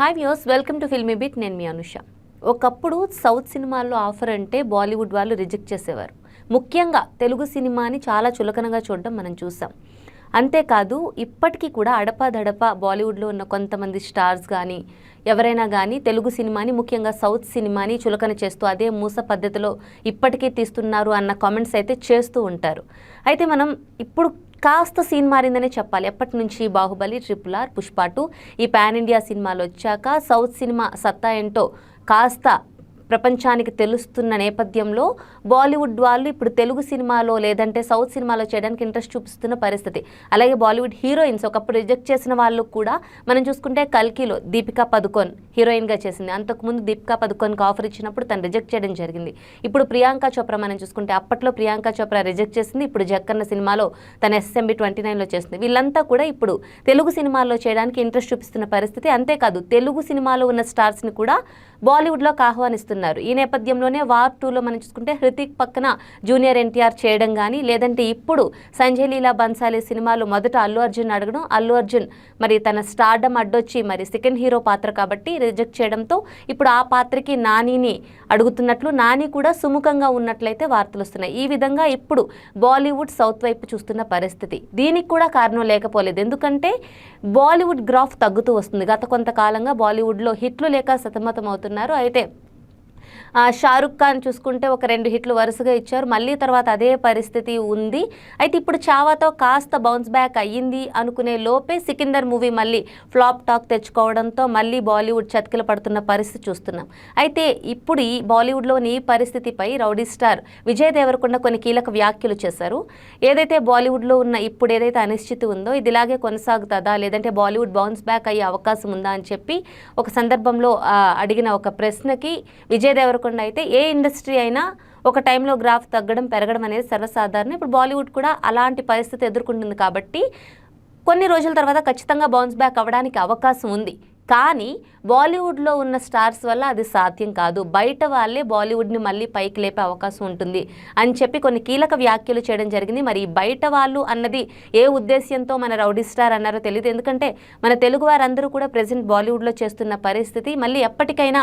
Hi views welcome to filmy bit నేను మీ అనుష. ఒకప్పుడు సౌత్ సినిమాల్లో ఆఫర్ అంటే బాలీవుడ్ వాళ్ళు రిజెక్ట్ చేసేవారు. ముఖ్యంగా తెలుగు సినిమాని చాలా చులకనగా చూడడం మనం చూసాం. అంతేకాదు ఇప్పటికీ కూడా అడపాదడప బాలీవుడ్లో ఉన్న కొంతమంది స్టార్స్ కానీ ఎవరైనా కానీ తెలుగు సినిమాని ముఖ్యంగా సౌత్ సినిమాని చులకన చేస్తూ అదే మూస పద్ధతిలో ఇప్పటికీ తీస్తున్నారు అన్న కామెంట్స్ అయితే చేస్తూ ఉంటారు. అయితే మనం ఇప్పుడు కాస్త సీన్ మారిందనే చెప్పాలి. ఎప్పటి నుంచి Baahubali triple R Pushpa two ఈ పాన్ ఇండియా సినిమాలు వచ్చాక సౌత్ సినిమా సత్తా ఏంటో కాస్త ప్రపంచానికి తెలుస్తున్న నేపథ్యంలో బాలీవుడ్ వాళ్ళు ఇప్పుడు తెలుగు సినిమాలో లేదంటే సౌత్ సినిమాలో చేయడానికి ఇంట్రెస్ట్ చూపిస్తున్న పరిస్థితి. అలాగే బాలీవుడ్ హీరోయిన్స్ ఒకప్పుడు రిజెక్ట్ చేసిన వాళ్ళు కూడా మనం చూసుకుంటే కల్కిలో దీపికా పదుకోన్ హీరోయిన్గా చేసింది. అంతకుముందు దీపికా పదుకోన్కి ఆఫర్ ఇచ్చినప్పుడు తను రిజెక్ట్ చేయడం జరిగింది. ఇప్పుడు ప్రియాంక చోప్రా మనం చూసుకుంటే అప్పట్లో ప్రియాంక చోప్రా రిజెక్ట్ చేసింది. ఇప్పుడు జక్కన్న సినిమాలో తన ఎస్ఎంబి ట్వంటీ నైన్లో చేస్తుంది వీళ్ళంతా కూడా ఇప్పుడు తెలుగు సినిమాల్లో చేయడానికి ఇంట్రెస్ట్ చూపిస్తున్న పరిస్థితి. అంతేకాదు తెలుగు సినిమాలో ఉన్న స్టార్స్ని కూడా బాలీవుడ్లోకి ఆహ్వానిస్తున్నారు ఈ నేపథ్యంలోనే వార్ టూలో మనం చూసుకుంటే హృతిక్ పక్కన జూనియర్ ఎన్టీఆర్ చేయడం కానీ లేదంటే ఇప్పుడు సంజయ్ లీలా బన్సాలి సినిమాలు మొదట అల్లు అర్జున్ అడగడం అల్లు అర్జున్ మరి తన స్టార్డమ్ అడ్డొచ్చి మరి సెకండ్ హీరో పాత్ర కాబట్టి రిజెక్ట్ చేయడంతో ఇప్పుడు ఆ పాత్రకి నానిని అడుగుతున్నట్లు నాని కూడా సుముఖంగా ఉన్నట్లయితే వార్తలు వస్తున్నాయి. ఈ విధంగా ఇప్పుడు బాలీవుడ్ సౌత్ వైపు చూస్తున్న పరిస్థితి. దీనికి కూడా కారణం లేకపోలేదు. ఎందుకంటే బాలీవుడ్ గ్రాఫ్ తగ్గుతూ వస్తుంది. గత కొంతకాలంగా బాలీవుడ్లో హిట్లు లేక సతమతం అవుతున్నారు అయితే షారుఖ్ ఖాన్ చూసుకుంటే ఒక రెండు హిట్లు వరుసగా ఇచ్చారు. మళ్ళీ తర్వాత అదే పరిస్థితి ఉంది. అయితే ఇప్పుడు చావాతో కాస్త బౌన్స్ బ్యాక్ అయ్యింది అనుకునే లోపే సికిందర్ మూవీ మళ్ళీ ఫ్లాప్ టాక్ తెచ్చుకోవడంతో మళ్ళీ బాలీవుడ్ చతికిల పడుతున్న పరిస్థితి చూస్తున్నాం. అయితే ఇప్పుడు ఈ బాలీవుడ్లోని ఈ పరిస్థితిపై రౌడీ స్టార్ విజయ్ దేవరకొండ కొన్ని కీలక వ్యాఖ్యలు చేశారు. ఏదైతే బాలీవుడ్లో ఉన్న ఇప్పుడు ఏదైతే అనిశ్చితి ఉందో ఇది ఇలాగే కొనసాగుతుందా? లేదంటే బాలీవుడ్ బౌన్స్ బ్యాక్ అయ్యే అవకాశం ఉందా అని చెప్పి ఒక సందర్భంలో అడిగిన ఒక ప్రశ్నకి విజయ్ దేవరకొండ అయితే ఏ ఇండస్ట్రీ అయినా ఒక టైంలో గ్రాఫ్ తగ్గడం పెరగడం అనేది సర్వసాధారణం. ఇప్పుడు బాలీవుడ్ కూడా అలాంటి పరిస్థితి ఎదుర్కొంటుంది కాబట్టి కొన్ని రోజుల తర్వాత ఖచ్చితంగా బౌన్స్ బ్యాక్ అవ్వడానికి అవకాశం ఉంది. కానీ బాలీవుడ్లో ఉన్న స్టార్స్ వల్ల అది సాధ్యం కాదు. బయట వాళ్ళే బాలీవుడ్ని మళ్ళీ పైకి లేపే అవకాశం ఉంటుంది అని చెప్పి కొన్ని కీలక వ్యాఖ్యలు చేయడం జరిగింది. మరి బయట వాళ్ళు అన్నది ఏ ఉద్దేశ్యంతో మన రౌడీ స్టార్ అన్నారో తెలియదు ఎందుకంటే మన తెలుగు వారందరూ కూడా ప్రజెంట్ బాలీవుడ్లో చేస్తున్న పరిస్థితి మళ్ళీ ఎప్పటికైనా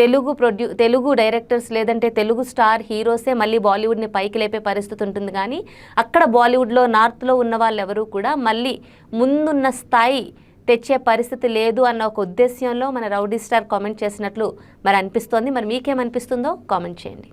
తెలుగు ప్రొడ్యూ తెలుగు డైరెక్టర్స్ లేదంటే తెలుగు స్టార్ హీరోసే మళ్ళీ బాలీవుడ్ని పైకి లేపే పరిస్థితి ఉంటుంది. కానీ అక్కడ బాలీవుడ్లో నార్త్లో ఉన్న వాళ్ళు ఎవరూ కూడా మళ్ళీ ముందున్న స్థాయి తెచ్చే పరిస్థితి లేదు అన్న ఒక ఉద్దేశ్యంలో మన రౌడీ స్టార్ కామెంట్ చేసినట్లు మరి అనిపిస్తోంది. మరి మీకేమనిపిస్తుందో కామెంట్ చేయండి.